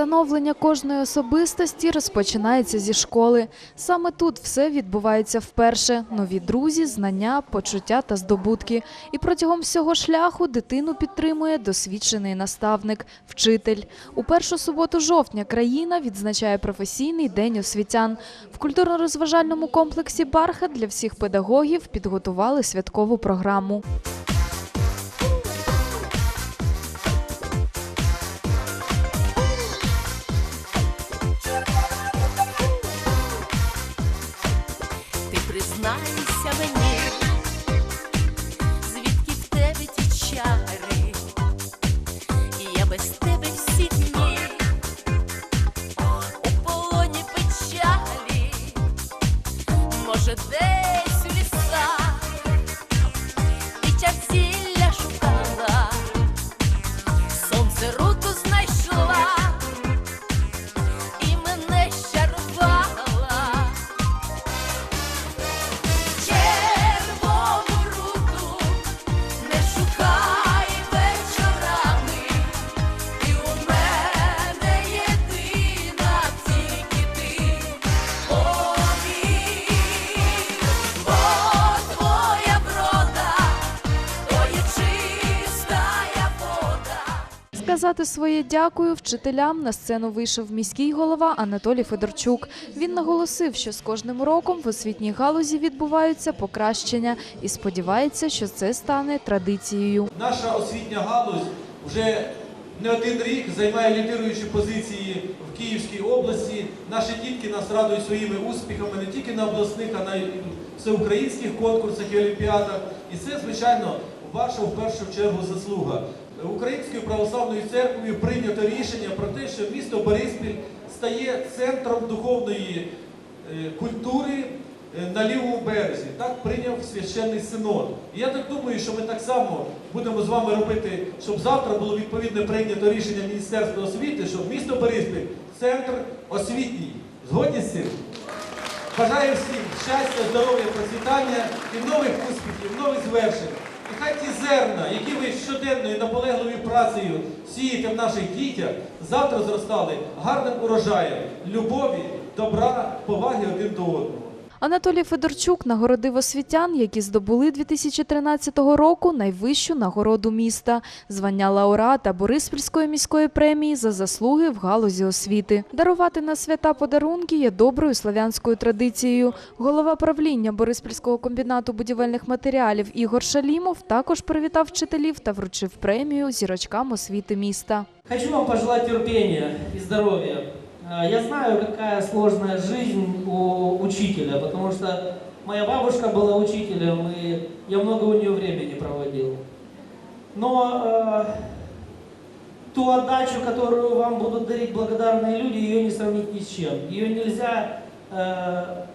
Становлення кожної особистості розпочинається зі школи. Саме тут все відбувається вперше: нові друзі, знання, почуття та здобутки. І протягом всього шляху дитину підтримує досвідчений наставник, вчитель. У першу суботу жовтня країна відзначає професійний день освітян. В культурно-розважальному комплексі Бархат для всіх педагогів підготували святкову програму. Сказати своє дякую вчителям на сцену вийшов міський голова Анатолій Федорчук. Він наголосив, що з кожним роком в освітній галузі відбуваються покращення і сподівається, що це стане традицією. Наша освітня галузь вже не один рік займає лідируючі позиції в Київській області. Наші дітки нас радують своїми успіхами не тільки на обласних, а й на всеукраїнських конкурсах і олімпіадах. І це, звичайно, ваша в першу чергу заслуга. Українською православною церквою прийнято рішення про те, що місто Бориспіль стає центром духовної е, культури е, на лівому березі. Так прийняв священний синод. І я так думаю, що ми так само будемо з вами робити, щоб завтра було відповідне прийнято рішення Міністерства освіти, щоб місто Бориспіль центр освітній. Згодні з цим? Бажаю всім щастя, здоров'я, процвітання і нових успіхів, нових звершень. І хай ті зерна, які ви щоденною наполегливою працею сієте в наших дітях, завтра зростали гарним урожаєм любові, добра, поваги один до одного. Анатолій Федорчук нагородив освітян, які здобули 2013 року найвищу нагороду міста звання лауреата Бориспільської міської премії за заслуги в галузі освіти. Дарувати на свята подарунки є доброю славянською традицією. Голова правління Бориспільського комбінату будівельних матеріалів Ігор Шалімов також привітав вчителів та вручив премію зірочкам освіти міста. Хочу вам пожелать терпения и здоровья. А, Я знаю, какая сложная жизнь у учителя, потому что моя бабушка была учителем, и я много у нее времени проводил. Но э, ту отдачу, которую вам будут дарить благодарные люди, ее не сравнить ни с чем. Ее нельзя э,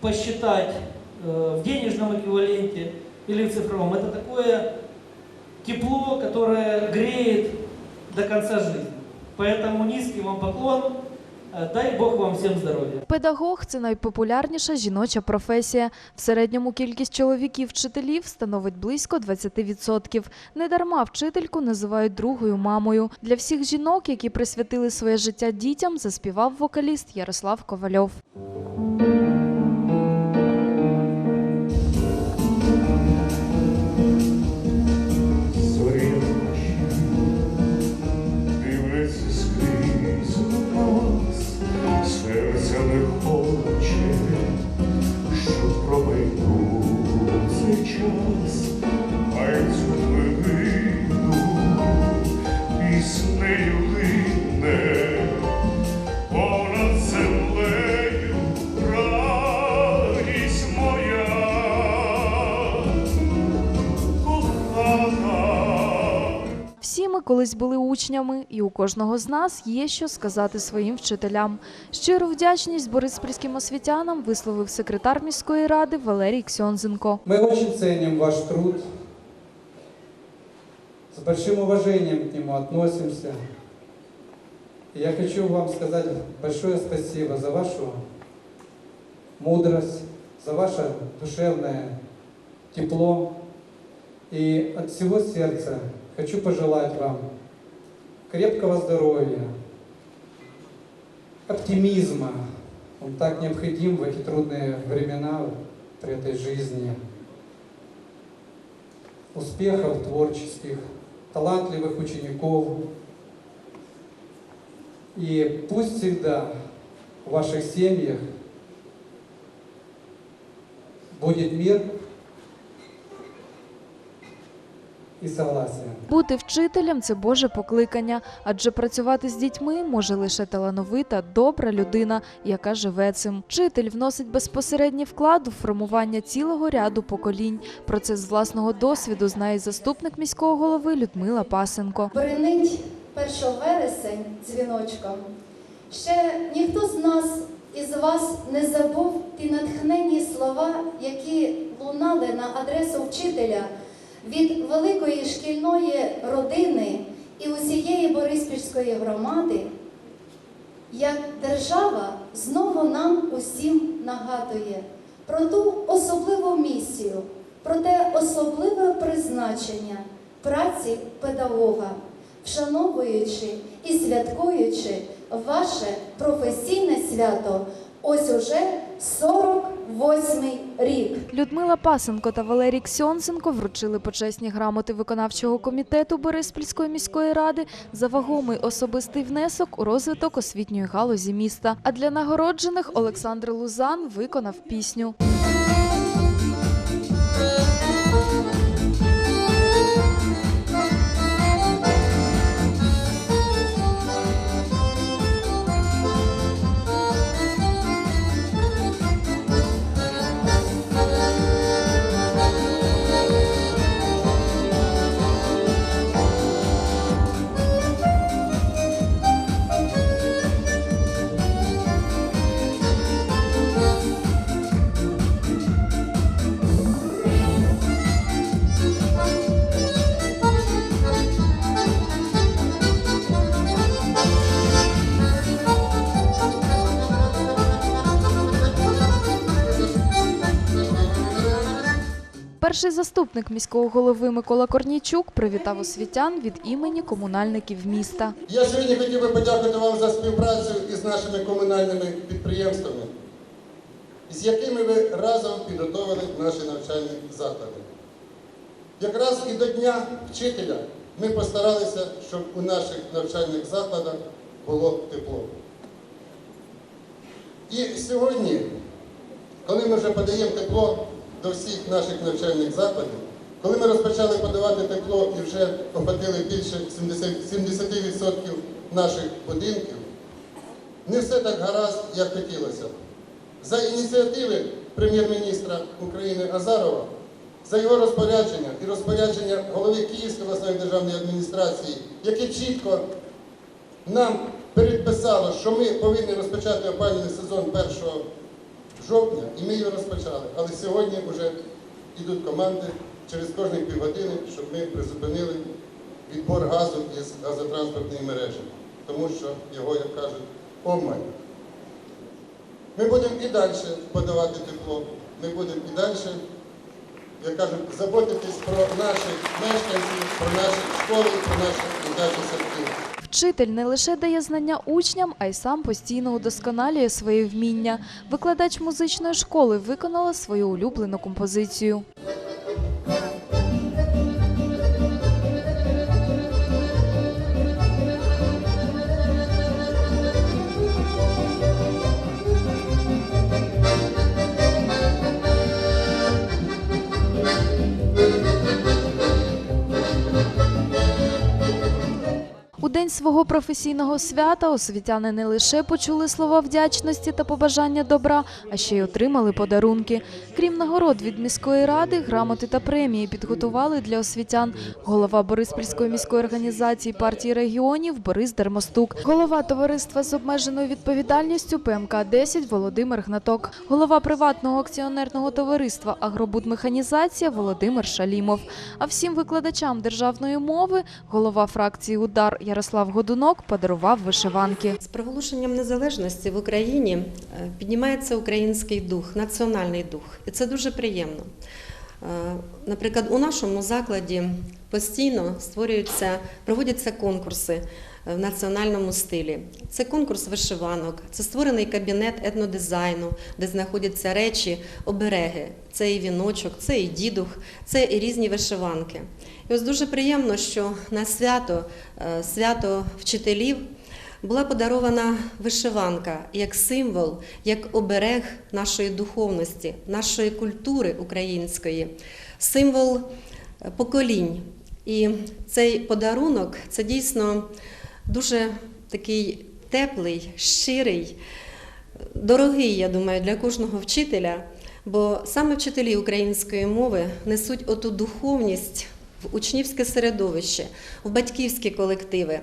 посчитать э, в денежном эквиваленте или в цифровом. Это такое тепло, которое греет до конца жизни. Поэтому низкий вам поклон. Э, Дай Бог вам всім здоров'я. Педагог це найпопулярніша жіноча професія. В середньому кількість чоловіків-вчителів становить близько 20%. Недарма вчительку називають другою мамою. Для всіх жінок, які присвятили своє життя дітям, заспівав вокаліст Ярослав Ковальов. Цей колись були учнями, і у кожного з нас є що сказати своїм вчителям. Щиру вдячність бориспільським освітянам висловив секретар міської ради Валерій Ксьонзенко. Мы очень ценим ваш труд, с большим уважением к нему относимся. Я хочу вам сказать большое спасибо за вашу мудрость, за ваше душевное тепло. И от всего сердца хочу пожелать вам крепкого здоровья, оптимизма. Он так необходим в эти трудные времена при этой жизни. Успехов творческих, талантливых учеников. И пусть всегда в ваших семьях будет мир и согласие. Бути вчителем це Боже покликання, адже працювати з дітьми може лише талановита, добра людина, яка живе цим. Вчитель вносить безпосередній вклад у формування цілого ряду поколінь. Про це з власного досвіду знає заступник міського голови Людмила Пасенко. Бринить 1 вересень дзвіночком. Ще ніхто з нас із вас не забув ті натхненні слова, які лунали на адресу вчителя від великої шкільної родини і усієї Бориспільської громади, як держава знову нам усім нагадує про ту особливу місію, про те особливе призначення праці педагога, вшановуючи і святкуючи ваше професійне свято, ось уже 48-й рік. Людмила Пасенко та Валерій Ксьонсенко вручили почесні грамоти виконавчого комітету Бориспільської міської ради за вагомий особистий внесок у розвиток освітньої галузі міста. А для нагороджених Олександр Лузан виконав пісню. Перший заступник міського голови Микола Корнійчук привітав освітян від імені комунальників міста. Я сьогодні хотів би подякувати вам за співпрацю із нашими комунальними підприємствами, з якими ви разом підготовили наші навчальні заклади. Якраз і до Дня вчителя ми постаралися, щоб у наших навчальних закладах було тепло. І сьогодні, коли ми вже подаємо тепло до всіх наших навчальних закладів, коли ми розпочали подавати тепло і вже охватили більше 70%, 70% наших будинків, не все так гаразд, як хотілося. За ініціативи прем'єр-міністра України Азарова, за його розпорядження і розпорядження голови Київської обласної державної адміністрації, яке чітко нам передписало, що ми повинні розпочати опалювальний сезон 1 жовтня, і ми його розпочали. Але сьогодні вже йдуть команди через кожні півгодини, щоб ми призупинили відбор газу із газотранспортної мережі, тому що його, як кажуть, обмаль. Ми будемо і далі подавати тепло, ми будемо і далі, як кажуть, заботитись про наших мешканців, про наші школи, про наші дитячі садки. Вчитель не лише дає знання учням, а й сам постійно удосконалює свої вміння. Викладач музичної школи виконала свою улюблену композицію. День свого професійного свята освітяни не лише почули слова вдячності та побажання добра, а ще й отримали подарунки. Крім нагород від міської ради, грамоти та премії підготували для освітян голова Бориспільської міської організації партії регіонів Борис Дермостук, голова товариства з обмеженою відповідальністю ПМК 10 Володимир Гнаток, голова приватного акціонерного товариства Агробудмеханізація Володимир Шалімов. А всім викладачам державної мови голова фракції Удар Ярослав Годунок подарував вишиванки. З проголошенням незалежності в Україні е, піднімається український дух, національний дух, і це дуже приємно. Е, Наприклад, у нашому закладі постійно створюються, проводяться конкурси в національному стилі. Це конкурс вишиванок, це створений кабінет етнодизайну, де знаходяться речі, обереги. Це і віночок, це і дідух, це і різні вишиванки. І ось дуже приємно, що на свято, е, свято вчителів була подарована вишиванка як символ, як оберег нашої духовності, нашої культури української, символ е, поколінь. І цей подарунок це дійсно дуже такий теплий, щирий, дорогий, я думаю, для кожного вчителя. Бо саме вчителі української мови несуть оту духовність в учнівське середовище, в батьківські колективи.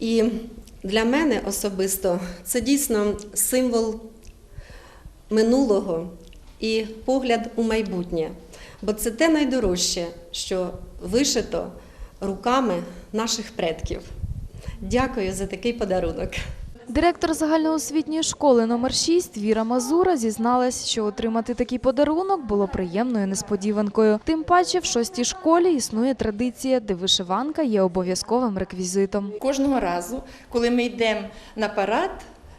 І для мене особисто це дійсно символ минулого і погляд у майбутнє. Бо це те найдорожче, що вишито руками наших предків. Дякую за такий подарунок. Директор загальноосвітньої школи номер 6 Віра Мазура зізналась, що отримати такий подарунок було приємною несподіванкою. Тим паче в шостій школі існує традиція, де вишиванка є обов'язковим реквізитом. Кожного разу, коли ми йдемо на парад,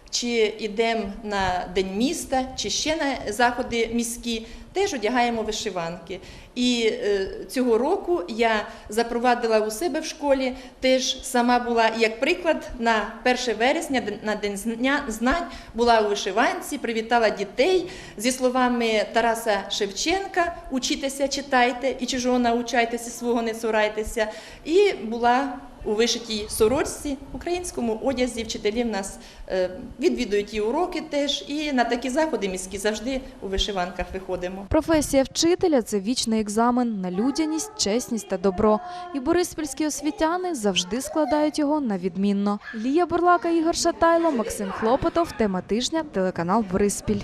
чи йдемо на День міста, чи ще на заходи міські, теж одягаємо вишиванки. І е, цього року я запровадила у себе в школі, теж сама була як приклад на 1 вересня, на День знань, була у вишиванці, привітала дітей зі словами Тараса Шевченка Учітеся, читайте, і чужого научайтеся, свого не цурайтеся. І була у вишитій сорочці, українському одязі. Вчителі в нас е, відвідують і уроки теж, і на такі заходи міські завжди у вишиванках виходимо. Професія вчителя це вічний екзамен на людяність, чесність та добро. І бориспільські освітяни завжди складають його на відмінно. Лія Бурлака, Ігор Шатайло, Максим Хлопотов. Тема тижня. Телеканал Бориспіль.